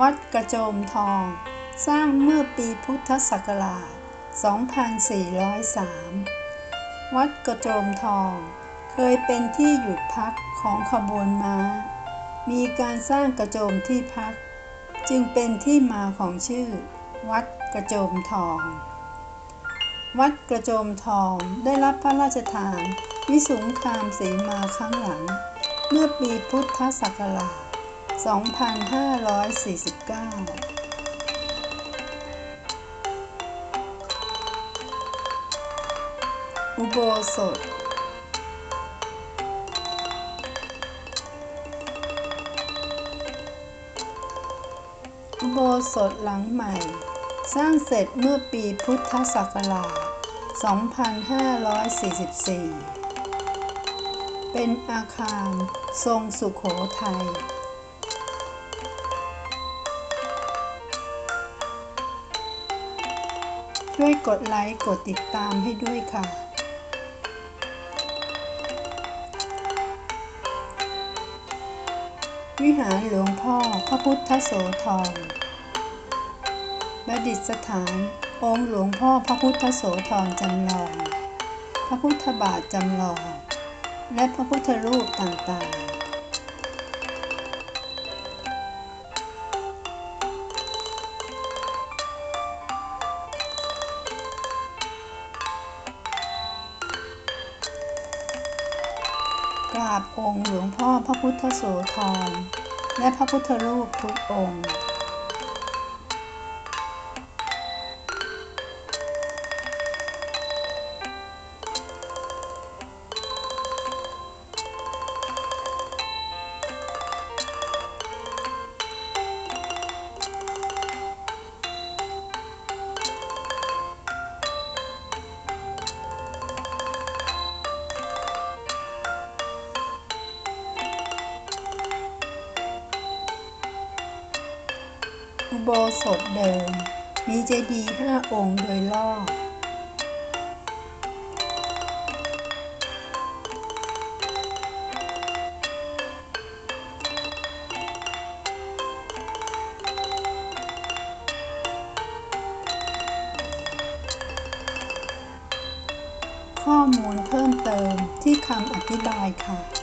วัดกระโจมทอง สร้างเมื่อปีพุทธศักราช 2403 วัดกระโจมทอง เคยเป็นที่หยุดพักของขบวนม้า มีการสร้างกระโจมที่พัก จึงเป็นที่มาของชื่อ วัดกระโจมทอง วัดกระโจมทองได้รับพระราชทาน วิสุงคามสีมาครั้งหลัง เมื่อปีพุทธศักราช 2549อุโบสถ อุโบสถหลังใหม่ สร้างเสร็จเมื่อปีพุทธศักราช 2544 เป็นอาคารทรงสุขโขทัย ช่วยกดไลค์กดติดตามให้ด้วยค่ะ วิหารหลวงพ่อพระพุทธโสธรประดิษฐาน องค์หลวงพ่อพระพุทธโสธรจำลอง พระพุทธบาทจำลอง และพระพุทธรูปต่างๆ กราบองค์หลวงพ่อพระพุทธโสธร และพระพุทธรูปทุกองค์ อุโบสถเดิม มีเจดีย์ห้าองค์โดยรอบข้อมูลเพิ่มเติมที่คำอธิบายค่ะ